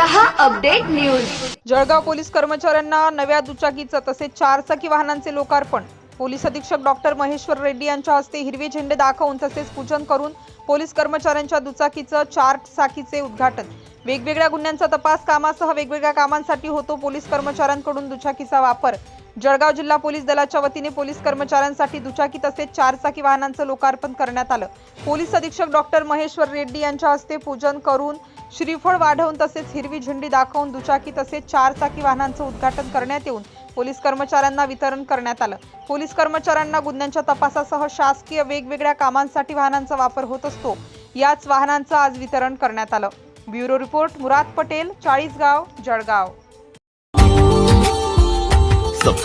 News. Jalgaon police कर्मचाऱ्यांना नव्या दुचाकीचं तसेच चारचाकी वाहनांचे लोकार्पण. पोलीस अधीक्षक डॉक्टर महेश्वर रेड्डी यांच्या हस्ते हिरवे झेंडे दाखवून तसेच पूजन करून पोलीस कर्मचाऱ्यांच्या दुचाकीचं चार चाकीचे उद्घाटन. वेगवेगळ्या गुन्ह्यांचा तपास कामासह वेगवेगळ्या कामांसाठी होतो पोलीस कर्मचाऱ्यांकडून दुचाकीचा वापर. जळगाव जिल्हा पोलीस दलाच्या वतीने पोलीस कर्मचाऱ्यांसाठी दुचाकी तसेच चारचाकी वाहनांचं लोकार्पण करण्यात आलं. पोलीस अधीक्षक डॉक्टर महेश्वर रेड्डी यांच्या हस्ते पूजन करून श्रीफळ वाढवून तसेच हिरवी झेंडी दाखवून दुचाकी तसेच चारचाकी वाहनांचं उद्घाटन करण्यात येऊन पोलीस कर्मचाऱ्यांना वितरण करण्यात आलं. पोलीस कर्मचाऱ्यांना गुन्ह्यांच्या तपासासह शासकीय वेगवेगळ्या कामांसाठी वाहनांचा वापर होत असतो. याच वाहनांचं आज वितरण करण्यात आलं. Bureau report Murad Patel Chalisgaon Jalgaon.